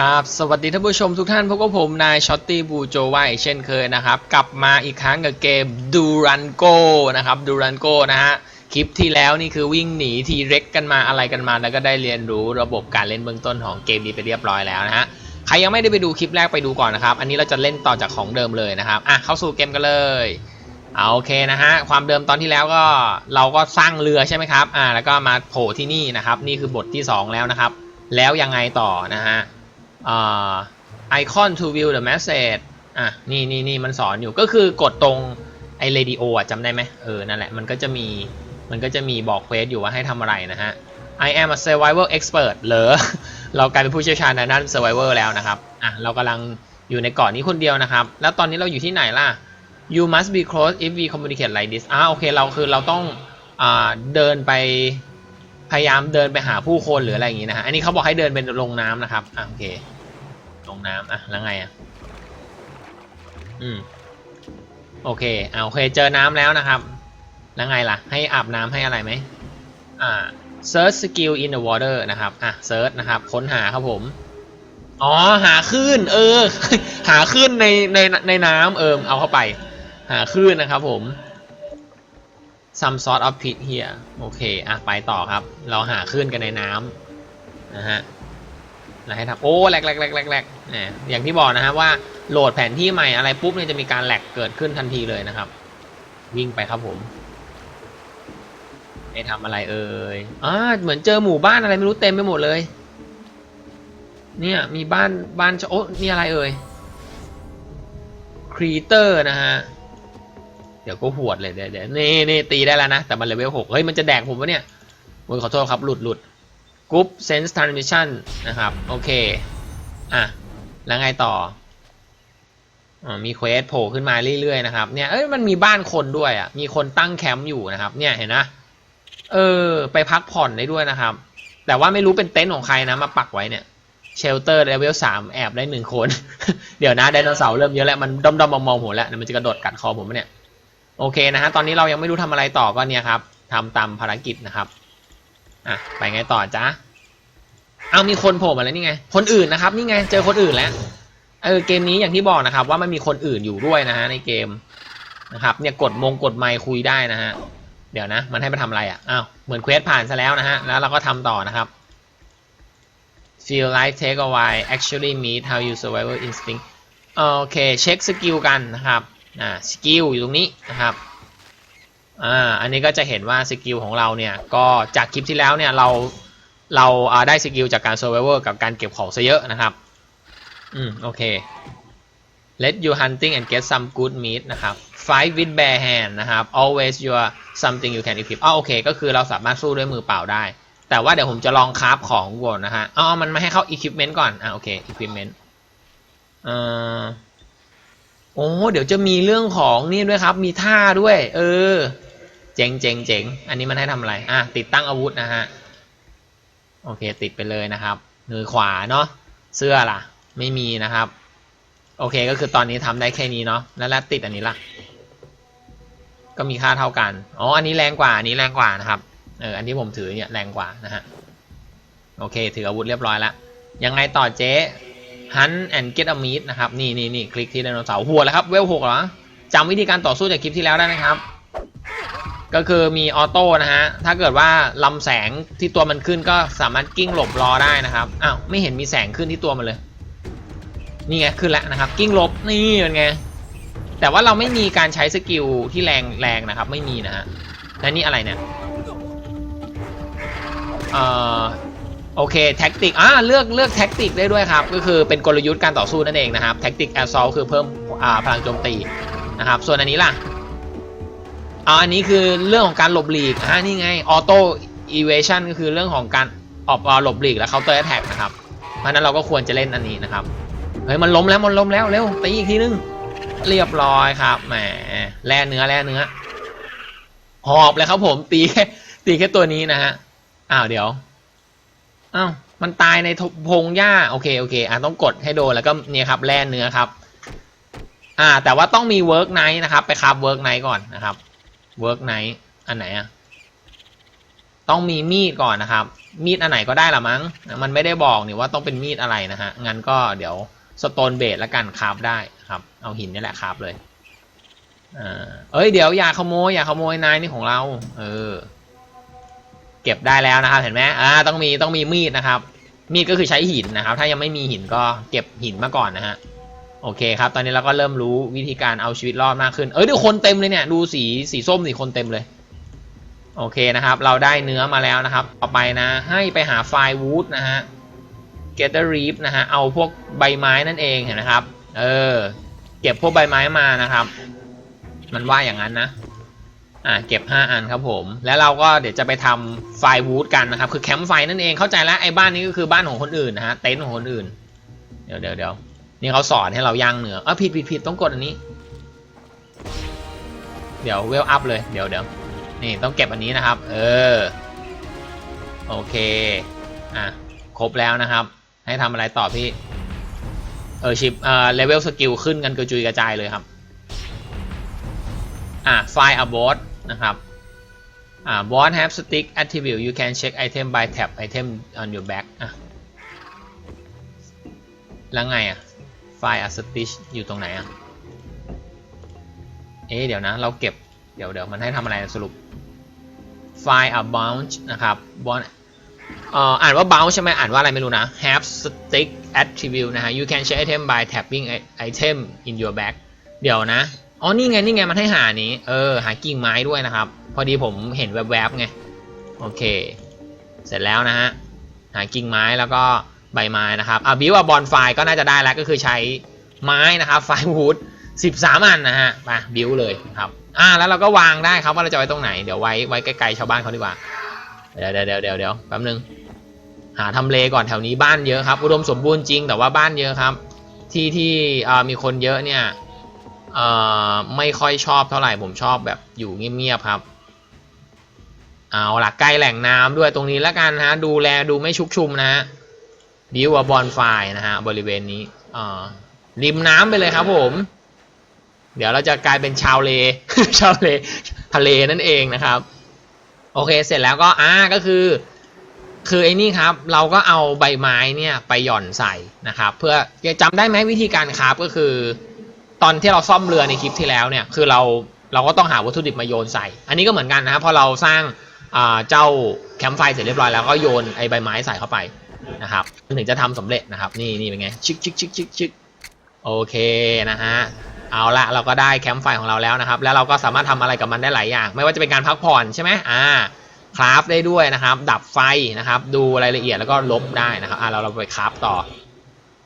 ครับสวัสดีท่านผู้ชมทุกท่านพบกับผมนายช็อตตี้บูโจไวเช่นเคยนะครับ กลับมาอีกครั้งกับเกมดูรันโกนะครับดูรันโกนะฮะคลิปที่แล้วนี่คือวิ่งหนีทีเร็กกันมาอะไรกันมา แล้วก็ได้เรียนรู้ระบบการเล่นเบื้องต้นของเกมนี้ไปเรียบร้อยแล้วนะฮะใครยังไม่ได้ไปดูคลิปแรกไปดูก่อนนะครับ อันนี้เราจะเล่นต่อจากของเดิมเลยนะครับอะเข้าสู่เกมกันเลยเอาโอเคนะฮะความเดิมตอนที่แล้วก็เราก็สร้างเรือใช่ไหมครับอ่าแล้วก็มาโผล่ที่นี่นะครับ นี่คือบทที่สองแล้วนะครับ แล้วยังไงต่อนะฮะ ไอคอน to view the message อะนี่นี่นี่มันสอนอยู่ก็คือกดตรงไอ radio อะจำได้ไหมเออ นั่นแหละ มันก็จะมีมันก็จะมีบอกเควสอยู่ว่าให้ทำอะไรนะฮะ I am a survival expert เหรอ เรากลายเป็นผู้เชี่ยวชาญในด้าน survival แล้วนะครับ อะ เรากำลังอยู่ในเกาะนนี้คนเดียวนะครับ แล้วตอนนี้เราอยู่ที่ไหนล่ะ you must be close if we communicate like this อ่าโอเค เราคือเราต้องอ่าเดินไป พยายามเดินไปหาผู้คนหรืออะไรอย่างงี้นะฮะอันนี้เขาบอกให้เดินเป็นลงน้ำนะครับอะโอเค ลงน้ำอะแล้วไงอะอืมโอเคอ่าโอเคเจอน้ำแล้วนะครับ แล้วไงล่ะ ให้อาบน้ำให้อะไรไหมอ่า search skill in the water นะครับอะ search นะครับ ค้นหาครับผม อ๋อ หาคลื่น เออ หาคลื่นในในในน้ำเออเอาเข้าไป หาคลื่นนะครับผม some sort of pit here โอเค อะ ไปต่อครับ เราหาคลื่นกันในน้ำนะฮะแล้วให้ทำโอ้แหลกแหลกแหลกแหลกแหลกเนี่ยอย่างที่บอกนะฮะว่าโหลดแผนที่ใหม่อะไรปุ๊บเนี่ยจะมีการแหลกเกิดขึ้นทันทีเลยนะครับ วิ่งไปครับผมไอ้ทำอะไรเอ่ยอ่าเหมือนเจอหมู่บ้านอะไรไม่รู้เต็มไปหมดเลย เนี่ยมีบ้านบ้านโอ้นี่อะไรเอ่ยครีเตอร์นะฮะ เดี๋ยวก็หวดเลยเดี๋ยวเดี๋ยวนี่นี่ตีได้แล้วนะ แต่มันเลเวลหกเฮ้ยมันจะแดกผมวะเนี่ยโอ้ยขอโทษครับหลุดหลุด Group Sense Transmission นะครับ โอเค อะ แล้วไงต่อออมีเควสโผล่ขึ้นมาเรื่อยๆนะครับเนี่ยเอ้ยมันมีบ้านคนด้วยอะมีคนตั้งแคมป์อยู่นะครับ เนี่ยเห็นนะเออ ไปพักผ่อนได้ด้วยนะครับ แต่ว่าไม่รู้เป็นเต็นท์ของใครนะมาปักไว้เนี่ยเชลเตอร์เลเวลสามแอบได้หนึ่งคน เดี๋ยวนะไดโนเสาร์เริ่มเยอะแล้ว มันด้อมๆมองๆผมแล้วเดี๋ยมันจะกระโดดกัดคอผมปะเนี่ย โอเคนะฮะตอนนี้เรายังไม่รู้ทำอะไรต่อก็เนี่ยครับทำตามภารกิจนะครับอะไปไงต่อจ๊ะเอามีคนโผล่มาแล้วนี่ไง คนอื่นนะครับ นี่ไง เจอคนอื่นแล้วเออเกมนี้อย่างที่บอกนะครับ ว่ามันมีคนอื่นอยู่ด้วยนะฮะในเกมนะครับ เนี่ยกดมงกดไมค์คุยได้นะฮะเดี๋ยวนะ มันให้มาทำอะไรอะอ้าวเหมือนเควสผ่านซะแล้วนะฮะแล้วเราก็ทำต่อนะครับ feel like take a while actually meet how you survival instinct โอเค เช็คสกิลกันนะครับ อ่าสกิลอยู่ตรงนี้นะครับอ่าอันนี้ก็จะเห็นว่าสกิลของเราเนี่ยก็จากคลิปที่แล้วเนี่ยเราเราอาได้สกิลจากการ survival กับการเก็บของซะเยอะนะครับอืมโอเค let you hunting and get some good meat นะครับ fight with bare hand นะครับ always your something you can equip อ๋อโอเค ก็คือเราสามารถสู้ด้วยมือเปล่าได้ แต่ว่าเดี๋ยวผมจะลองคราฟของก่อนนะฮะ อ๋อ มันไม่ให้เข้า equipment ก่อน อ่าโอเค equipment อ่อ โอ้เดี๋ยวจะมีเรื่องของนี่ด้วยครับ มีท่าด้วย เออ เจ๋งเจ๋งเจ๋งอันนี้มันให้ทำอะไร อะ ติดตั้งอาวุธนะฮะ โอเค ติดไปเลยนะครับ มือขวาเนาะ เสื้อล่ะ ไม่มีนะครับ โอเค ก็คือตอนนี้ทำได้แค่นี้เนาะ แล้วแล้วติดอันนี้ล่ะ ก็มีค่าเท่ากัน อ๋อ อันนี้แรงกว่า อันนี้แรงกว่านะครับ เออ อันที่ผมถือเนี่ยแรงกว่านะฮะ โอเค ถืออาวุธเรียบร้อยแล้ว ยังไงต่อเจ๊ Hunt and get a meat นะครับนี่นี่นี่คลิกที่ไดโนเสาร์หัวแล้วครับเวลหกเหรอจำวิธีการต่อสู้จากคลิปที่แล้วได้ไหมครับ ก็คือมีออโต้นะฮะถ้าเกิดว่าลำแสงที่ตัวมันขึ้นก็สามารถกิ้งหลบรอได้นะครับอ้าวไม่เห็นมีแสงขึ้นที่ตัวมันเลย นี่ไงขึ้นแล้วนะครับ กิ้งหลบนี่เป็นไงแต่ว่าเราไม่มีการใช้สกิลที่แรงแรงนะครับ ไม่มีนะฮะและนี่อะไรเนี่ยเอ่อ โอเคแท็กติกอ่าเลือกเลือกแท็กติกได้ด้วยครับ ก็คือเป็นกลยุทธ์การต่อสู้นั่นเองนะครับแท็กติกแอสซอลคือเพิ่มอ่าพลังโจมตีนะครับ ส่วนอันนี้ล่ะอ่าอันนี้คือเรื่องของการหลบหลีกอ่านี่ไงออโต้อีเวชั่นก็คือเรื่องของการออกหลบหลีกและเคาน์เตอร์แท็กนะครับเพราะฉะนั้นเราก็ควรจะเล่นอันนี้นะครับเฮ้ยมันล้มแล้วมันล้มแล้วเร็วตีอีกทีนึงเรียบร้อยครับแหมแล่เนื้อแล่เนื้อหอบเลยครับผมตีแค่ตีแค่ตัวนี้นะฮะอ้าวเดี๋ยว อ้าวมันตายในพงหญ้าโอเคโอเคอะต้องกดให้โดนแล้วก็เนี่ยครับแล่เนื้อครับ อ่า แต่ว่าต้องมีเวิร์กไนท์นะครับไปครับเวิร์กไนท์ก่อนนะครับเวิร์กไนท์อันไหนอะต้องมีมีดก่อนนะครับ มีดอันไหนก็ได้ละมั้ง มันไม่ได้บอกนี่ว่าต้องเป็นมีดอะไรนะฮะงั้นก็เดี๋ยวสโตนเบดละกันคราฟได้ครับ เอาหินนี่แหละคราฟเลยอ่าเอ้ยเดี๋ยวอย่าขโมยอย่าขโมยนายนี่ของเรา เออ เก็บได้แล้วนะครับ เห็นไหมอ่าต้องมีต้องมีมีดนะครับ มีดก็คือใช้หินนะครับ ถ้ายังไม่มีหินก็เก็บหินมาก่อนนะฮะโอเคครับ ตอนนี้เราก็เริ่มรู้วิธีการเอาชีวิตรอดมากขึ้น เอ้ยดูคนเต็มเลยเนี่ย ดูสีสีส้มสีคนเต็มเลย โอเคนะครับ เราได้เนื้อมาแล้วนะครับ ต่อไปนะ ให้ไปหาไฟวูดนะฮะ get the reef นะฮะ เอาพวกใบไม้นั่นเองเห็นไหมครับ เออ เก็บพวกใบไม้มานะครับ มันว่าอย่างนั้นนะ อ่าเก็บ 5 อันครับผม แล้วเราก็เดี๋ยวจะไปทำไฟวูดกันนะครับ คือแคมป์ไฟนั่นเองเข้าใจแล้วไอ้บ้านนี้ก็คือบ้านของคนอื่นนะฮะเต็นท์ของคนอื่น เดี๋ยวเดี๋ยวเดี๋ยวนี่เขาสอนให้เราย่างเนื้ออะผิดผิดผิดต้องกดอันนี้ เดี๋ยวเวลอัพเลยเดี๋ยวเดี๋ยวนี่ต้องเก็บอันนี้นะครับ เออโอเคอะครบแล้วนะครับ ให้ทำอะไรต่อพี่เออชิปเอ่อเลเวลสกิลขึ้นกันกระจุยกระจายเลยครับอะไฟล์ abort นะครับอ่า bot have stick attribute you can check item by tab item on your back อะแล้วไงอะไฟล์ a stitch อยู่ตรงไหนอะเอ๊ะเดี๋ยวนะเราเก็บเดี๋ยวเดี๋ยวมันให้ทำอะไรสรุปไฟล์ a bounce นะครับ bounce อ่านว่า bounce ใช่ไหมอ่านว่าอะไรไม่รู้นะ have stick attribute นะฮะ you can check item by tapping item in your bag เดี๋ยวนะ อ๋อนี่ไงนี่ไงมันให้หานี้ เออ หากิ่งไม้ด้วยนะครับ พอดีผมเห็นแวบๆไงโอเค เสร็จแล้วนะฮะหากิ่งไม้แล้วก็ใบไม้นะครับอะบิวว่าบอลไฟก็น่าจะได้แล้วก็คือใช้ไม้นะครับไฟวูด13อันนะฮะมาบิวเลยครับอ่าแล้วเราก็วางได้ครับว่าเราจะไว้ตรงไหนเดี๋ยวไว้ไว้ไกลๆชาวบ้านเขาดีกว่าเดี๋ยวเดี๋ยวเดี๋ยวเดี๋ยวเดี๋ยวแป๊บนึงหาทำเลก่อนแถวนี้บ้านเยอะครับ อุดมสมบูรณ์จริงแต่ว่าบ้านเยอะครับ ที่ที่อ่อมีคนเยอะเนี่ย เอ่อไม่ค่อยชอบเท่าไหร่ผมชอบแบบอยู่เงียบๆครับ เอาล่ะใกล้แหล่งน้ำด้วยตรงนี้แล้วกันฮะดูแลดูไม่ชุกชุมนะฮะบิวบอลไฟนะฮะบริเวณนี้เอ่อริมน้ำไปเลยครับผม เดี๋ยวเราจะกลายเป็นชาวเล ชาวเลทะเลนั่นเองนะครับ โอเคเสร็จแล้วก็อ่าก็คือ คือไอ้นี่ครับเราก็เอาใบไม้เนี่ยไปหย่อนใส่นะครับ เพื่อจำได้ไหมวิธีการคราฟก็คือ ตอนที่เราซ่อมเรือในคลิปที่แล้วเนี่ยคือเราเราก็ต้องหาวัตถุดิบมาโยนใส่ อันนี้ก็เหมือนกันนะครับพอเราสร้างเจ้าแคมป์ไฟเสร็จเรียบร้อยแล้วก็โยนไอ้ใบไม้ใส่เข้าไปนะครับถึงจะทำสำเร็จนะครับนี่นี่เป็นไงชิกชิกชิกชิกชิกโอเคนะฮะเอาละเราก็ได้แคมป์ไฟของเราแล้วนะครับ แล้วเราก็สามารถทำอะไรกับมันได้หลายอย่าง ไม่ว่าจะเป็นการพักผ่อนใช่ไหมอ่าคราฟได้ด้วยนะครับ ดับไฟนะครับ ดูรายละเอียดแล้วก็ลบได้นะครับอ่าเราเราไปคราฟต่อ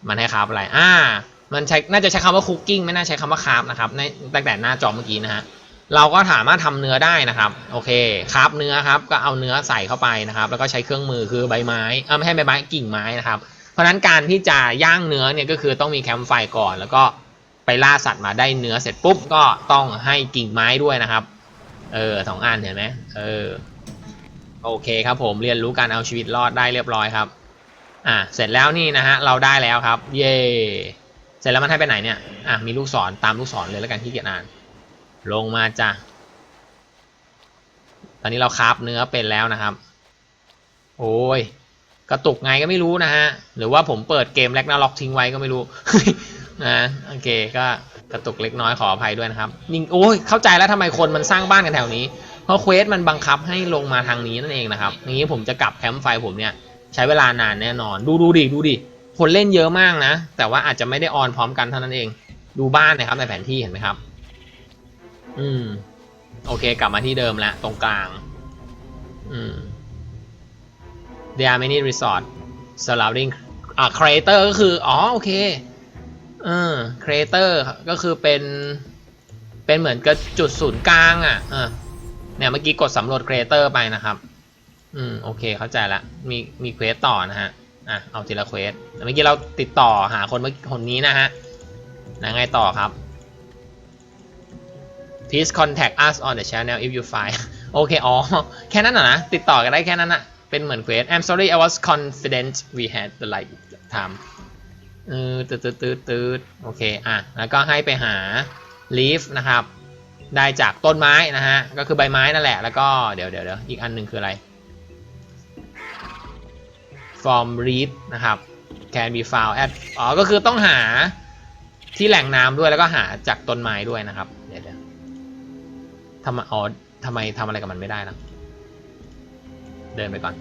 มันให้คราฟอะไรอ่า มันใช้น่าจะใช้คำว่าคุกกิ้งไม่น่าใช้คำว่าคราฟนะครับในตั้งแต่หน้าจอเมื่อกี้นะฮะเราก็สามารถทำเนื้อได้นะครับโอเคคราฟเนื้อครับก็เอาเนื้อใส่เข้าไปนะครับ แล้วก็ใช้เครื่องมือคือใบไม้เออไม่ใช่ใบไม้กิ่งไม้นะครับ เพราะฉะนั้นการที่จะย่างเนื้อเนี่ยก็คือต้องมีแคมป์ไฟก่อน แล้วก็ไปล่าสัตว์มาได้เนื้อเสร็จปุ๊บก็ต้องให้กิ่งไม้ด้วยนะครับเออสองอันเห็นไหมเออโอเคครับผมเรียนรู้การเอาชีวิตรอดได้เรียบร้อยครับ อะเสร็จแล้วนี่นะฮะเราได้แล้วครับ เย่เส ร็จแล้วมันให้ไปไหนเนี่ยอะมีลูกศรตามลูกศรเลยแล้วกันที่เกียจอ่าน ลงมาจ้ะตอนนี้เราคราฟเนื้อเป็นแล้วนะครับ โอ้ยกระตุกไงก็ไม่รู้นะฮะหรือว่าผมเปิดเกมแร็กนาล็อกทิ้งไว้ก็ไม่รู้นะโอเคก็กระตุกเล็กน้อยขออภัยด้วยนะครับยิงโอ้ยเข้าใจแล้วทำไมคนมันสร้างบ้านกันแถวนี้เพราะเควสมันบังคับให้ลงมาทางนี้นั่นเองนะครับอย่างนี้ผมจะกลับแคมป์ไฟผมเนี่ยใช้เวลานานแน่นอน ดูดูดิดูดิ คนเล่นเยอะมากนะ แต่ว่าอาจจะไม่ได้ออนพร้อมกันเท่านั้นเอง ดูบ้านนะครับในแผนที่เห็นไหมครับ อืม โอเค กลับมาที่เดิมแล้วตรงกลาง อืม There are many resort surrounding อ่า creator ก็คือ อ๋อ โอเค เออ creator ก็คือเป็น เป็นเหมือนกับจุดศูนย์กลางอะ เออ เนี่ย เมื่อกี้กดสำรวจ creator ไปนะครับ อืม โอเค เข้าใจละ มี มีเควสต่อนะฮะ อะเอาทีละเควสเมื่อกี้เราติดต่อหาคนเมื่อคนนี้นะฮะแล้วไงต่อครับ please contact us on the channel if you find โอเค อ๋อ แค่นั้นนะนะ ติดต่อกันได้แค่นั้นนะเป็นเหมือนเควส I'm sorry I was confident we had the right time เออตืดตืดตืดตืดโอเค อะ แล้วก็ให้ไปหา leaf นะครับ ได้จากต้นไม้นะฮะ ก็คือใบไม้นั่นแหละ แล้วก็เดี๋ยวเดี๋ยวเดี๋ยวอีกอันหนึ่งคืออะไร from read นะครับ can be found at อ๋อ ก็คือต้องหาที่แหล่งน้ำด้วยแล้วก็หาจากต้นไม้ด้วยนะครับ เดี๋ยวทำไมอ๋อทำไมทำอะไรกับมันไม่ได้ล่ะเดินไปก่อน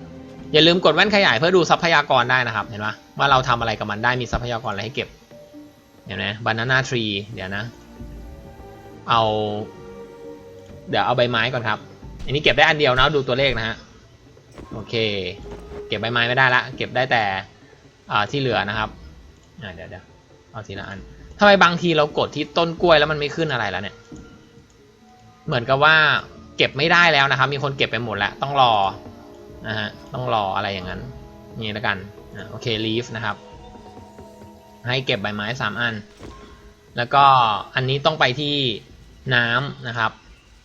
อย่าลืมกดแว่นขยายเพื่อดูทรัพยากรได้นะครับ เห็นไหมว่าเราทำอะไรกับมันได้มีทรัพยากรอะไรให้เก็บ เห็นไหม banana tree เดี๋ยวนะ เอา เดี๋ยวเอาใบไม้ก่อนครับ อันนี้เก็บได้อันเดียวนะดูตัวเลขนะฮะ โอเค เก็บใบไม้ไม่ได้ละ เก็บได้แต่ที่เหลือนะครับเดี๋ยวเดี๋ยวเอาทีละอันทำไมบางทีเรากดที่ต้นกล้วยแล้วมันไม่ขึ้นอะไรแล้วเนี่ย เหมือนกับว่าเก็บไม่ได้แล้วนะครับ มีคนเก็บไปหมดแล้ว ต้องรอนะฮะ ต้องรออะไรอย่างนั้น นี่แล้วกันโอเค leaf นะครับ ให้เก็บใบไม้สามอัน แล้วก็อันนี้ต้องไปที่น้ำนะครับ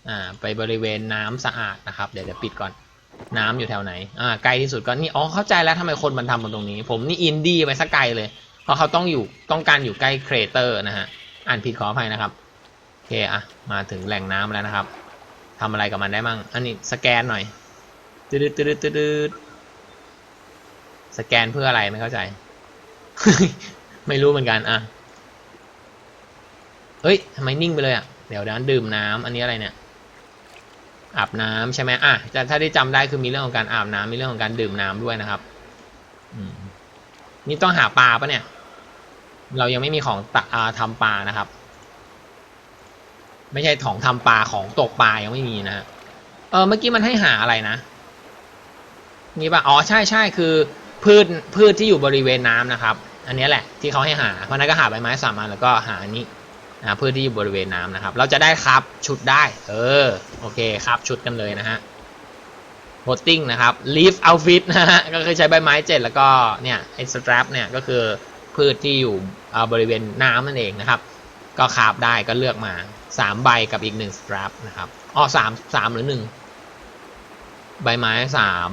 อ่า ไปบริเวณน้ำสะอาดนะครับ เดี๋ยวเดี๋ยวปิดก่อน น้ำอยู่แถวไหน อ่า ไกลที่สุดก็นี่ อ๋อ เข้าใจแล้วทำไมคนมันทำมันตรงนี้ ผมนี่อินดี้ไปสักไกลเลย เพราะเขาต้องอยู่ ต้องการอยู่ใกล้เครเตอร์นะฮะ อ่านผิดขออภัยนะครับ โอเค อะ มาถึงแหล่งน้ำแล้วนะครับทำอะไรกับมันได้มั่ง อันนี้สแกนหน่อยตืดตืดตืดตืดสแกนเพื่ออะไรไม่เข้าใจ ไม่รู้เหมือนกัน อะ เฮ้ยทำไมนิ่งไปเลยอะ เดี๋ยวนั้นดื่มน้ำอันนี้อะไรเนี่ย อาบน้ำใช่ไหมอะจะถ้าได้จำได้คือมีเรื่องของการอาบน้ำมีเรื่องของการดื่มน้ำด้วยนะครับอนี่ต้องหาปลาปะเนี่ย เรายังไม่มีของตะอ่าทำปลานะครับ ไม่ใช่ของทำปลาของตกปลายังไม่มีนะฮะเออเมื่อกี้มันให้หาอะไรนะนี่ปะอ๋อใช่ใช่คือ พืชพืชที่อยู่บริเวณน้ำนะครับ อันนี้แหละที่เขาให้หาเพราะนั้นก็หาใบไม้สามอันแล้วก็หาอันนี้ นะพืชที่อยู่บริเวณน้ำนะครับ เราจะได้ครับชุดได้ เออ โอเคครับชุดกันเลยนะฮะโฮตติ้งนะครับ leaf outfit นะฮะ ก็คือใช้ใบไม้เจ็ดแล้วก็เนี่ยไอ้ strap เนี่ยก็คือพืชที่อยู่บริเวณน้ำนั่นเองนะครับ ก็คาบได้ก็เลือกมาสามใบกับอีกหนึ่ง strap นะครับ อ๋อสามสามหรือหนึ่งใบไม้สาม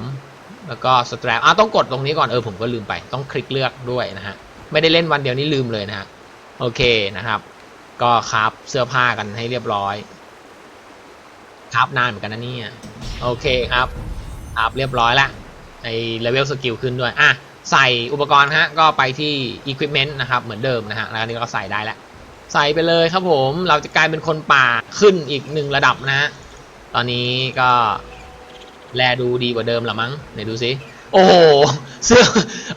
แล้วก็ strap อะต้องกดตรงนี้ก่อน เออผมก็ลืมไป ต้องคลิกเลือกด้วยนะฮะ ไม่ได้เล่นวันเดียวนี่ลืมเลยนะฮะ โอเคนะครับ ก็คราบเสื้อผ้ากันให้เรียบร้อย คราบนานเหมือนกันนะเนี่ยโอเคครับ คราบเรียบร้อยละไอเลเวลสกิลขึ้นด้วยอะใส่อุปกรณ์ฮะก็ไปที่ equipment นะครับ เหมือนเดิมนะฮะแล้วนนี้ก็ใส่ได้แล้วใส่ไปเลยครับผมเราจะกลายเป็นคนป่าขึ้นอีกหนึ่งระดับนะฮะตอนนี้ก็แลดูดีกว่าเดิมละมั้งไหนดูสิโอ้โหเสื้อ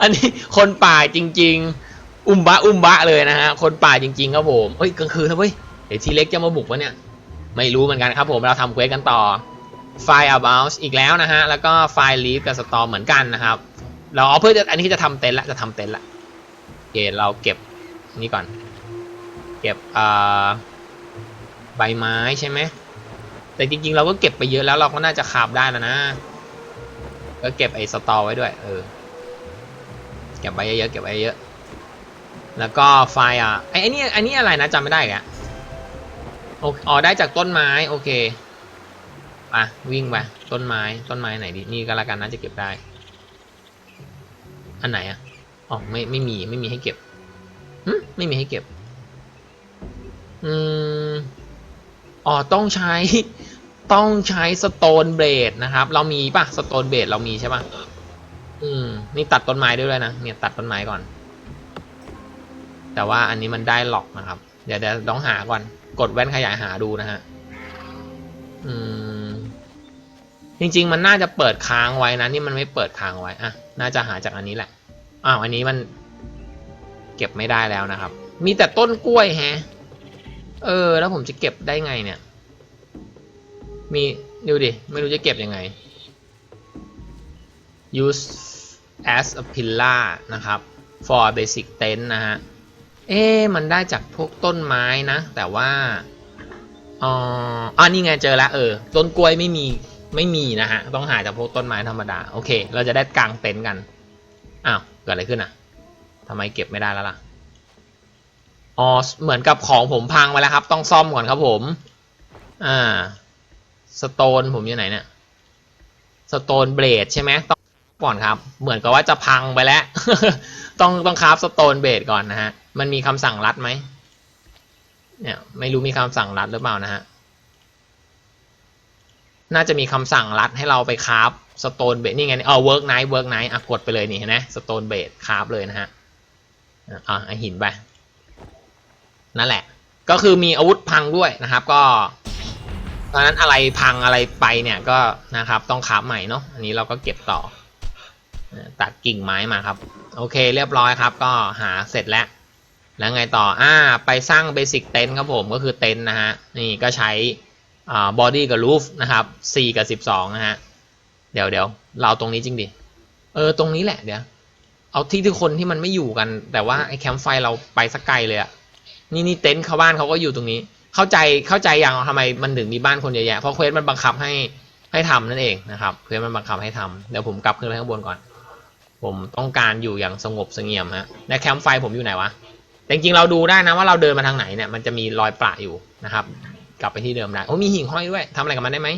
อันนี้คนป่าจริง ๆ อุ้มบะอุ้มบะเลยนะฮะคนป่าจริงๆครับผมเฮ้ยกลางคืนนะเว้ยเดี๋ยวทีเล็กจะมาบุกวะเนี่ยไม่รู้เหมือนกันครับผมเราทำเควสกันต่อไฟล์ about อีกแล้วนะฮะแล้วก็ไฟล์ lead กับ store เหมือนกันนะครับ เราเอาเพื่อจะอันนี้จะทำเต็นท์ละจะทำเต็นท์ละโอเคเราเก็บนี่ก่อน เก็บเอ่อใบไม้ใช่ไหมแต่จริงๆ เราก็เก็บไปเยอะแล้วเราก็น่าจะคาบได้แล้วนะก็เก็บไอ้สตอไว้ด้วย เออ เก็บไว้เยอะๆเก็บไว้เยอะ แล้วก็ไฟอะไอ้ไอ้นี่ไอ้นี่อะไรนะจำไม่ได้อีกอะโอ๋อได้จากต้นไม้โอเคไปวิ่งไปต้นไม้ต้นไม้ไหนดีนี่ก็แล้วกันน่าจะเก็บได้ อันไหนอะอ๋อไม่ไม่มีไม่มีให้เก็บหึไม่มีให้เก็บ อืมอ๋อต้องใช้ต้องใช้สโตนเบรดนะครับ เรามีป่ะสโตนเบรดเรามีใช่ป่ะอืมนี่ตัดต้นไม้ด้วยเลยนะเนี่ยตัดต้นไม้ก่อน แต่ว่าอันนี้มันได้หลอกนะครับ เดี๋ยวเดี๋ยวต้องหาก่อน กดแว่นขยายหาดูนะฮะ อืม จริง ๆ มันน่าจะเปิดค้างไว้นะ นี่มันไม่เปิดค้างไว้อะน่าจะหาจากอันนี้แหละ อ้าว อันนี้มัน เก็บไม่ได้แล้วนะครับ มีแต่ต้นกล้วยแฮะ เออ แล้วผมจะเก็บได้ไงเนี่ย มีดูดิ ไม่รู้จะเก็บยังไง use as a pillar นะครับ for basic tent นะฮะ เอ๊มันได้จากพวกต้นไม้นะ แต่ว่าอ๋ออ่านี่ไงเจอแล้วเออ ต้นกล้วยไม่มี ไม่มีนะฮะ ต้องหาจากพวกต้นไม้ธรรมดา โอเค เราจะได้กางเต็นท์กัน อ้าว เกิดอะไรขึ้นอะทำไมเก็บไม่ได้แล้วล่ะ อ๋อ เหมือนกับของผมพังไปแล้วครับ ต้องซ่อมก่อนครับผม อ่า สโตนผมอยู่ไหนเนี่ย สโตนเบรดใช่ไหมต้องก่อนครับ เหมือนกับว่าจะพังไปแล้ว ต้องต้องคราฟสโตนเบดก่อนนะฮะ มันมีคำสั่งรัดไหม เนี่ยไม่รู้มีคำสั่งรัดหรือเปล่านะฮะ น่าจะมีคำสั่งรัดให้เราไปคราฟสโตนเบดนี่ไงอ๋อเวิร์กไนท์เวิร์กไนท์อะกดไปเลยนี่เห็นไหมสโตนเบดคราฟเลยนะฮะ อะอะไอหินไป นั่นแหละ ก็คือมีอาวุธพังด้วยนะครับ ก็เพราะฉะนั้นอะไรพังอะไรไปเนี่ยก็นะครับต้องคราฟใหม่เนาะอันนี้เราก็เก็บต่อ ตัดกิ่งไม้มาครับ โอเคเรียบร้อยครับก็หาเสร็จแล้ว แล้วไงต่ออ่าไปสร้างเบสิกเต็นท์ครับผมก็คือเต็นท์นะฮะนี่ก็ใช้อ่าบอดี้กับรูฟนะครับสี่กับสิบสองนะฮะ เดี๋ยวเดี๋ยวเราตรงนี้จริงดิ เออตรงนี้แหละเดี๋ยวเอาที่ทุกคนที่มันไม่อยู่กัน แต่ว่าไอ้แคมป์ไฟเราไปสักไกลเลยอะนี่นี่เต็นท์เขาบ้านเขาก็อยู่ตรงนี้ เข้าใจเข้าใจยังทำไมมันถึงมีบ้านคนเยอะแยะเพราะเควสมันบังคับให้ให้ทำนั่นเองนะครับเควสมันบังคับให้ทำเดี๋ยวผมกลับขึ้นไปข้างบนก่อน ผมต้องการอยู่อย่างสงบเสงี่ยมฮะและแคมป์ไฟผมอยู่ไหนวะแต่จริงๆเราดูได้นะว่าเราเดินมาทางไหนเนี่ยมันจะมีรอยประอยู่นะครับ กลับไปที่เดิมได้โอ้มีหิ่งห้อยด้วยทำอะไรกับมันได้ไหม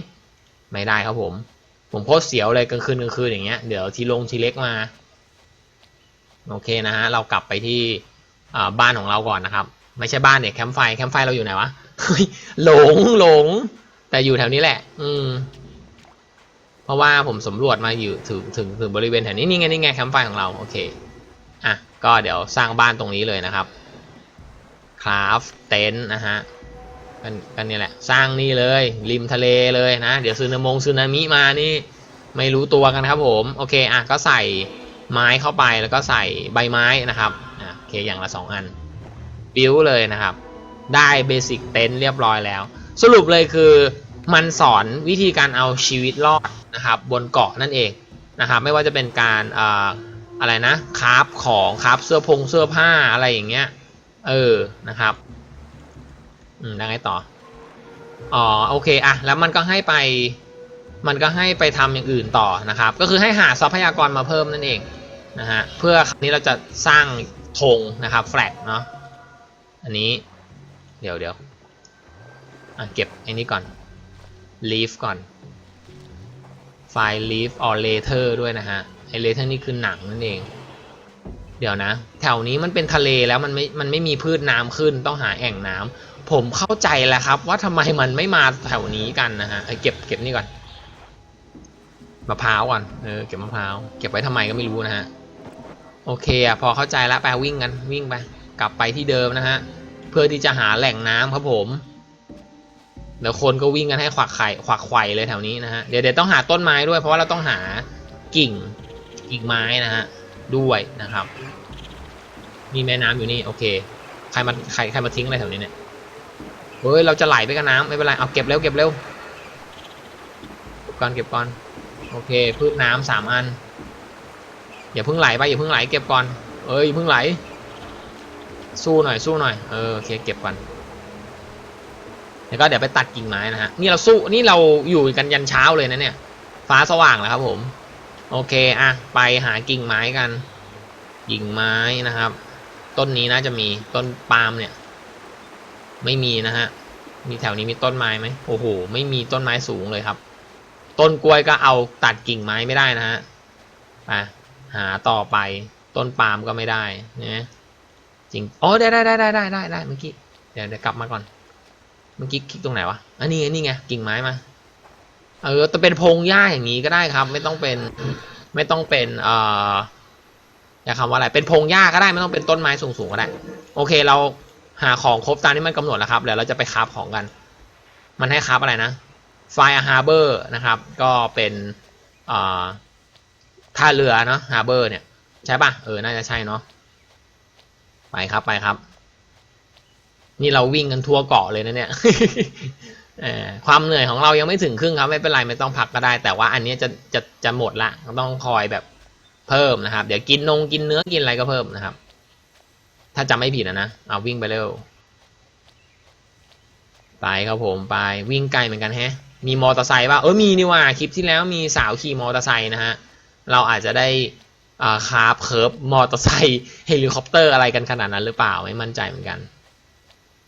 ไม่ได้ครับผม ผมโคตรเสียวเลยกลางคืนกลางคืนอย่างเงี้ยเดี๋ยวทีลงทีเล็กมาโอเคนะฮะเรากลับไปที่บ้านของเราก่อนนะครับ ไม่ใช่บ้านเนี่ยแคมป์ไฟแคมป์ไฟเราอยู่ไหนวะหลงหลงแต่อยู่แถวนี้แหละ อืม เพราะว่าผมสำรวจมาอยู่ถึงถึงถึงบริเวณแถวนี้นี่ไงนี่ไงแคมป์ไฟของเราโอเคอะก็เดี๋ยวสร้างบ้านตรงนี้เลยนะครับคราฟเต็นท์นะฮะกันกันนี่แหละสร้างนี่เลยริมทะเลเลยนะเดี๋ยวซึนามงซึนามิมานี่ไม่รู้ตัวกันครับผมโอเคอะก็ใส่ไม้เข้าไปแล้วก็ใส่ใบไม้นะครับอะโอเคอย่างละสองอันบิวเลยนะครับ ได้เบสิกเต็นท์เรียบร้อยแล้ว สรุปเลยคือ มันสอนวิธีการเอาชีวิตรอดนะครับบนเกาะนั่นเองนะครับไม่ว่าจะเป็นการอาอะไรนะคราฟของคราฟเสื้อพงเสื้อผ้าอะไรอย่างเงี้ยเออนะครับอืมแล้วไงต่ออ๋อโอเคอะแล้วมันก็ให้ไปมันก็ให้ไปทำอย่างอื่นต่อนะครับ ก็คือให้หาทรัพยากรมาเพิ่มนั่นเองนะฮะเพื่อครั้นี้เราจะสร้างธงนะครับแฟลกเนาะอันนี้เดี๋ยวเดี๋ยวอะเก็บไอ้นี้ก่อน leaf ก่อน ไฟล์ leaf or later ด้วยนะฮะ ไอ later นี่คือหนังนั่นเอง เดี๋ยวนะ แถวนี้มันเป็นทะเลแล้วมันไม่ มันไม่มีพืชน้ำขึ้น ต้องหาแอ่งน้ำ ผมเข้าใจแล้วครับว่าทำไมมันไม่มาแถวนี้กันนะฮะเก็บ เก็บนี่ก่อน มะพร้าวก่อน เออ เก็บมะพร้าว เก็บไว้ทำไมก็ไม่รู้นะฮะ โอเคอะพอเข้าใจแล้วไปวิ่งกัน วิ่งไป กลับไปที่เดิมนะฮะ เพื่อที่จะหาแหล่งน้ำครับผม เดี๋ยวคนก็วิ่งกันให้ขวักไข่ขวักไข่เลยแถวนี้นะฮะเดี๋ยวเดี๋ยวต้องหาต้นไม้ด้วย เพราะว่าเราต้องหากิ่งกิ่งไม้นะฮะด้วยนะครับมีแม่น้ำอยู่นี่โอเคใครมาใครใครมาทิ้งอะไรแถวนี้เนี่ยเฮ้ยเราจะไหลไปกับน้ำไม่เป็นไรเอาเก็บเร็วเก็บเร็วเก็บก่อนเก็บก่อนโอเคพืชน้ำสามอันอย่าเพิ่งไหลไปอย่าเพิ่งไหลเก็บก่อนเอ้ยเพิ่งไหล สู้หน่อยสู้หน่อยเออโอเคเก็บก่อน แล้วก็เดี๋ยวไปตัดกิ่งไม้นะฮะนี่เราสู้นี่เราอยู่กันยันเช้าเลยนะเนี่ยฟ้าสว่างแล้วครับผม โอเคอะไปหากิ่งไม้กันกิ่งไม้นะครับ ต้นนี้น่าจะมีต้นปาล์มเนี่ย ไม่มีนะฮะมีแถวนี้มีต้นไม้ไหมโอ้โหไม่มีต้นไม้สูงเลยครับ ต้นกล้วยก็เอาตัดกิ่งไม้ไม่ได้นะฮะไปหาต่อไปต้นปาล์มก็ไม่ได้นะจริงอ๋อได้ได้ได้ได้ได้ได้ได้เมื่อกี้เดี๋ยวเดี๋ยวกลับมาก่อน เมื่อกี้คลิกตรงไหนวะอันนี้ไงนี่ไงกิ่งไม้มา เออแต่เป็นพงหญ้าอย่างนี้ก็ได้ครับ ไม่ต้องเป็นไม่ต้องเป็นเอ่ออยากคำว่าอะไรเป็นพงหญ้าก็ได้ไม่ต้องเป็นต้นไม้สูงๆก็ได้ โอเคเราหาของครบตามที่มันกำหนดแล้วครับเดี๋ยวเราจะไปคราฟของกัน มันให้คราฟอะไรนะไฟฮาร์เบอร์นะครับ ก็เป็นเอ่อท่าเรือเนาะฮาร์เบอร์เนี่ย ใช่ปะเออ น่าจะใช่เนาะไปครับไปครับ นี่เราวิ่งกันทั่วเกาะเลยนะเนี่ยความเหนื่อยของเรายังไม่ถึงครึ่งครับไม่เป็นไรไม่ต้องพักก็ได้ แต่ว่าอันนี้จะจะจะหมดละต้องคอยแบบเพิ่มนะครับ เดี๋ยวกินนงกินเนื้อกินอะไรก็เพิ่มนะครับ ถ้าจำไม่ผิดนะนะเอาวิ่งไปเร็วไปครับผมไปวิ่งไกลเหมือนกันแฮะ มีมอเตอร์ไซค์ป่ะเออมีนี่ว่าคลิปที่แล้วมีสาวขี่มอเตอร์ไซค์นะฮะเราอาจจะได้อ่าคาร์บเคิร์ฟมอเตอร์ไซค์เฮลิคอปเตอร์อะไรกันขนาดนั้นหรือเปล่าไม่มั่นใจเหมือนกัน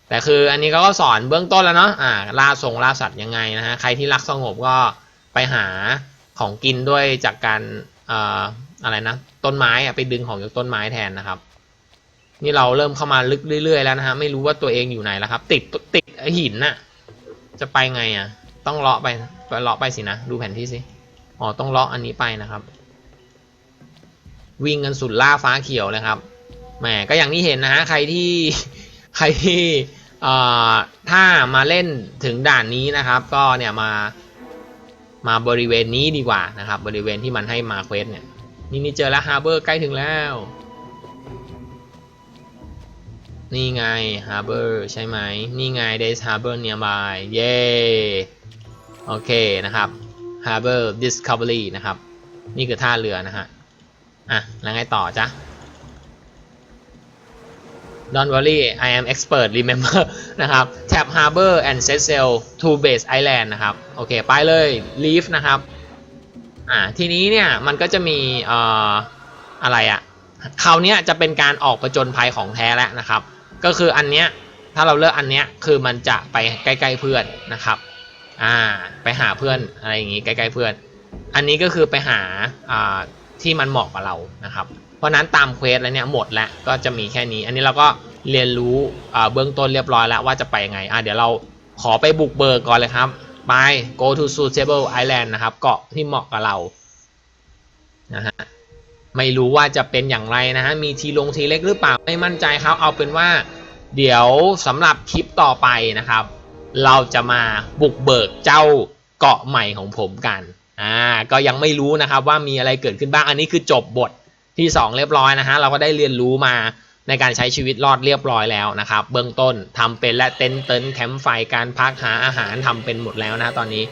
แต่คืออันนี้เขาก็สอนเบื้องต้นแล้วเนาะอ่าล่าทรงล่าสัตว์ยังไงนะฮะใครที่รักสงบก็ไปหาของกินด้วยจากการเอ่ออะไรนะต้นไม้อะไปดึงของจากต้นไม้แทนนะครับ นี่เราเริ่มเข้ามาลึกเรื่อยๆแล้วนะฮะไม่รู้ว่าตัวเองอยู่ไหนแล้วครับ ติดติดหินน่ะจะไปไงอะต้องเลาะไปเลาะไปสินะดูแผนที่สิอ๋อต้องเล็อกอันนี้ไปนะครับ วิ่งกันสุดล่าฟ้าเขียวเลยครับแหมก็อย่างที่เห็นนะฮะใครที่ ใครที่ถ้ามาเล่นถึงด่านนี้นะครับ ก็เนี่ยมามาบริเวณนี้ดีกว่านะครับ บริเวณที่มันให้มาเควสเนี่ยนี่นี่เจอแล้วฮาร์เบอร์ใกล้ถึงแล้ว นี่ไงฮาร์เบอร์ใช่ไหมนี่ไงเดสฮาร์เบอร์เนียบายเย้โอเคนะครับฮาร์เบอร์ดิสคัฟเวอรี่นะครับ นี่คือท่าเรือนะฮะอะแล้วไงต่อจ๊ะ Don't worry I am expert remember นะครับ Tap Harbor and set sail to base island นะครับ โอเค ไปเลย leave นะครับ อ่า ทีนี้เนี่ย มันก็จะมีเอ่ออะไรอะคราวนี้จะเป็นการออกประจนภัยของแท้แล้วนะครับ ก็คืออันเนี้ย ถ้าเราเลือกอันเนี้ย คือมันจะไปใกล้ๆเพื่อนนะครับ อ่า ไปหาเพื่อนอะไรอย่างงี้ใกล้ๆเพื่อน อันนี้ก็คือไปหา อ่า ที่มันเหมาะกับเรานะครับ ราะนั้นตามเควสแล้วเนี่ยหมดแล้วก็จะมีแค่นี้ อันนี้เราก็เรียนรู้เบื้องต้นเรียบร้อยแล้วว่าจะไปยังไงอะเดี๋ยวเราขอไปบุกเบิกก่อนเลยครับ ไป go to suitable island นะครับ เกาะที่เหมาะกับเรานะฮะไม่รู้ว่าจะเป็นอย่างไรนะฮะมีทีลงทีเล็กหรือเปล่าไม่มั่นใจครับ เอาเป็นว่า เดี๋ยวสำหรับคลิปต่อไปนะครับ เราจะมาบุกเบิกเจ้าเกาะใหม่ของผมกันอ่าก็ยังไม่รู้นะครับว่ามีอะไรเกิดขึ้นบ้างอันนี้คือจบบท ที่ 2 เรียบร้อยนะฮะเราก็ได้เรียนรู้มาในการใช้ชีวิตรอดเรียบร้อยแล้วนะครับ เบื้องต้นทำเป็นและเต็นท์เต็นท์แคมป์ไฟการพักหาอาหารทำเป็นหมดแล้วนะตอนนี้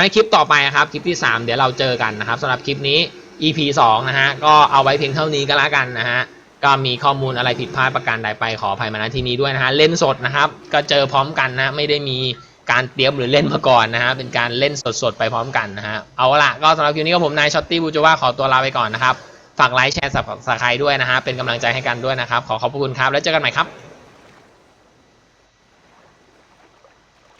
ในคลิปต่อไปครับคลิปที่ 3 เดี๋ยวเราเจอกันนะครับสำหรับคลิปนี้ EP 2 นะฮะก็เอาไว้เพียงเท่านี้ก็แล้วกันนะฮะก็มีข้อมูลอะไรผิดพลาดประการใดไปขออภัยมาณที่นี้ด้วยนะฮะเล่นสดนะครับก็เจอพร้อมกันนะไม่ได้มีการเตรียมหรือเล่นมาก่อนนะฮะเป็นการเล่นสดๆไปพร้อมกันนะฮะเอาละก็สำหรับคลิปนี้ก็ผมนายช็อตตี้บูจว่าขอตัวลาไปก่อนนะครับ ฝากไลค์แชร์สับสไครด้วยนะฮะเป็นกำลังใจให้กันด้วยนะครับ ขอขอบคุณครับแล้วเจอกันใหม่ครับ